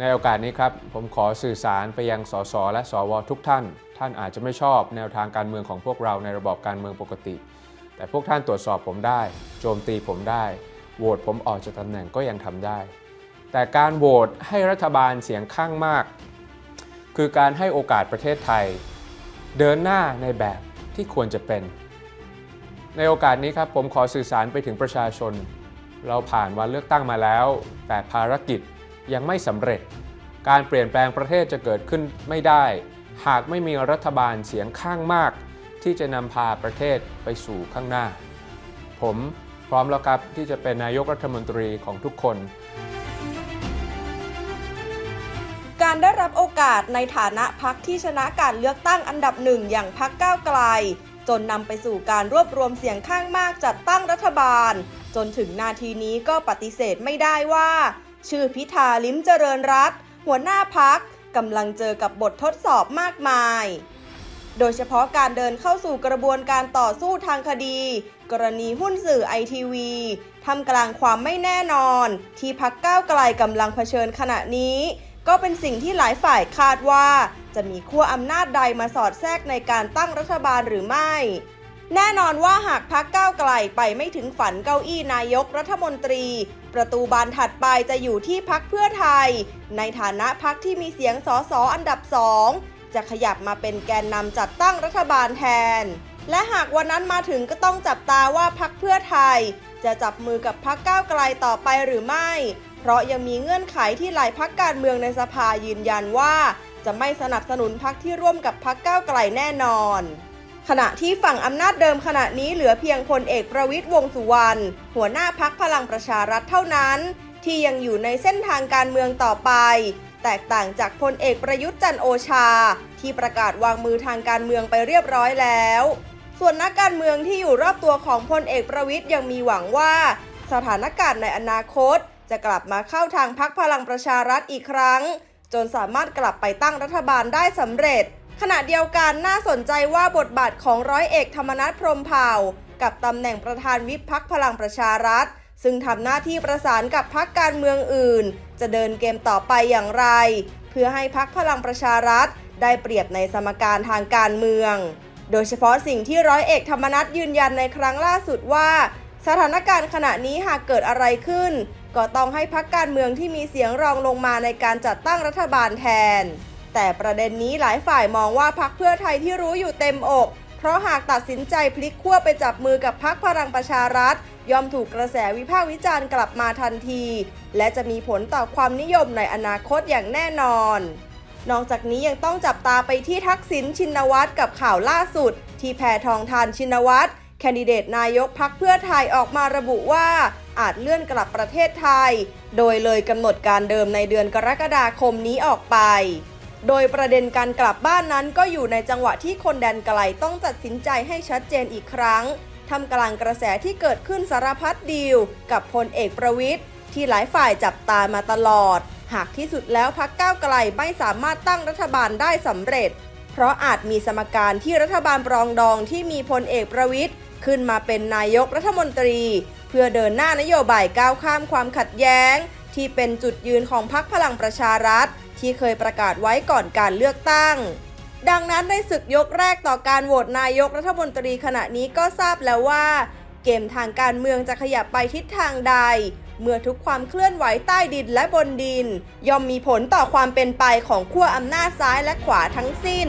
ในโอกาสนี้ครับ ผมขอสื่อสารไปยังสสและสวทุกท่าน ท่านอาจจะไม่ชอบแนวทางการเมืองของพวกเราในระบอบการเมืองปกติ แต่พวกท่านตรวจสอบผมได้ โจมตีผมได้ โหวตผมออกจากตำแหน่งก็ยังทำได้ แต่การโหวตให้รัฐบาลเสียงข้างมาก คือการให้โอกาสประเทศไทย เดินหน้าในแบบที่ควรจะเป็น ในโอกาสนี้ครับผมขอสื่อสารไปถึงประชาชน เราผ่านวันเลือกตั้งมาแล้ว แต่ภารกิจ ยังไม่สำเร็จ การเปลี่ยนแปลงประเทศจะเกิดขึ้นไม่ได้ หากไม่มีรัฐบาลเสียงข้างมาก ที่จะนำพาประเทศไปสู่ข้างหน้า ผมพร้อมแล้วครับที่จะเป็นนายกรัฐมนตรีของทุกคนการได้รับโอกาสในฐานะพักที่ชนะการเลือกตั้งอันดับหนึ่งอย่างพักก้าวไกล จนนำไปสู่การรวบรวมเสียงข้างมากจัดตั้งรัฐบาล จนถึงนาทีนี้ก็ปฏิเสธไม่ได้ว่า ชื่อพิธาลิ้มเจริญรัตหัวหน้าพักกำลังเจอกับบททดสอบมากมาย โดยเฉพาะการเดินเข้าสู่กระบวนการต่อสู้ทางคดี กรณีหุ้นสื่อไอทีวีทำกลางความไม่แน่นอน ที่พักก้าวไกลกำลังเผชิญขณะนี้ ก็เป็นสิ่งที่หลายฝ่ายคาดว่า จะมีขั้วอำนาจใดมาสอดแทรกในการตั้งรัฐบาลหรือไม่ แน่นอนว่าหากพักก้าวไกลไปไม่ถึงฝันเก้าอี้นายกรัฐมนตรี ประตูบานถัดไปจะอยู่ที่พักเพื่อไทย ในฐานะพักที่มีเสียงสอสออันดับสองจะขยับมาเป็นแกนนำจัดตั้งรัฐบาลแทน และหากวันนั้นมาถึงก็ต้องจับตาว่าพักเพื่อไทย จะจับมือกับพักก้าวไกลต่อไปหรือไม่ เพราะยังมีเงื่อนไขที่หลายพักการเมืองในสภายืนยันว่า จะไม่สนับสนุนพักที่ร่วมกับพักก้าวไกลแน่นอน ขณะที่ฝั่งอำนาจเดิมขณะนี้เหลือเพียงพลเอกประวิตยวงสุวรรณหัวหน้าพักพลังประชารัฐเท่านั้น ที่ยังอยู่ในเส้นทางการเมืองต่อไป แตกต่างจากพลเอกประยุทธ์จันโอชา ที่ประกาศวางมือทางการเมืองไปเรียบร้อยแล้ว ส่วนนักการเมืองที่อยู่รอบตัวของพลเอกประวิทย์ยังมีหวังว่า สถานการณ์ในอนาคต จะกลับมาเข้าทางพักพลังประชารัฐอีกครั้ง จนสามารถกลับไปตั้งรัฐบาลได้สำเร็จ ขณะเดียวกันน่าสนใจว่าบทบาทของร้อยเอกธรรมนัฐพรมเผ่า กับตำแหน่งประธานวิปพักพลังประชารัฐ ซึ่งทำหน้าที่ประสานกับพักการเมืองอื่น จะเดินเกมต่อไปอย่างไร เพื่อให้พักพลังประชารัฐ ได้เปรียบในสมการทางการเมือง โดยเฉพาะสิ่งที่ร้อยเอกธรรมนัฐยืนยันในครั้งล่าสุดว่า สถานการณ์ขณะนี้หากเกิดอะไรขึ้น ก็ต้องให้พักการเมืองที่มีเสียงรองลงมาในการจัดตั้งรัฐบาลแทน แต่ประเด็นนี้หลายฝ่ายมองว่าพักเพื่อไทยที่รู้อยู่เต็มอก เพราะหากตัดสินใจพลิกขั้วไปจับมือกับพักพลังประชารัฐ ย่อมถูกกระแสวิพากษ์วิจารณ์กลับมาทันที และจะมีผลต่อความนิยมในอนาคตอย่างแน่นอน นอกจากนี้ยังต้องจับตาไปที่ทักษิณชินวัตรกับข่าวล่าสุด ที่แพทองทานชินวัตรแคนดิเดตนายกพักเพื่อไทยออกมาระบุว่าอาจเลื่อนกลับประเทศไทย โดยเลยกำหนดการเดิมในเดือนกรกฎาคมนี้ออกไป โดยประเด็นการกลับบ้านนั้นก็อยู่ในจังหวะที่คนแดนไกลต้องตัดสินใจให้ชัดเจนอีกครั้งทำกลางกระแสที่เกิดขึ้นสารพัดดีล กับพลเอกประวิทย์ที่หลายฝ่ายจับตามาตลอด หากที่สุดแล้วพักก้าวไกลไม่สามารถตั้งรัฐบาลได้สำเร็จ เพราะอาจมีสมการที่รัฐบาลปรองดองที่มีพลเอกประวิทย์ขึ้นมาเป็นนายกรัฐมนตรี เพื่อเดินหน้านโยบายก้าวข้ามความขัดแย้ง ที่เป็นจุดยืนของพรรคพลังประชารัฐ ที่เคยประกาศไว้ก่อนการเลือกตั้ง ดังนั้นในศึกยกแรกต่อการโหวตนายกรัฐมนตรีขณะนี้ก็ทราบแล้วว่า เกมทางการเมืองจะขยับไปทิศทางใด เมื่อทุกความเคลื่อนไหวใต้ดินและบนดิน ย่อมมีผลต่อความเป็นไปของขั้วอำนาจซ้ายและขวาทั้งสิ้น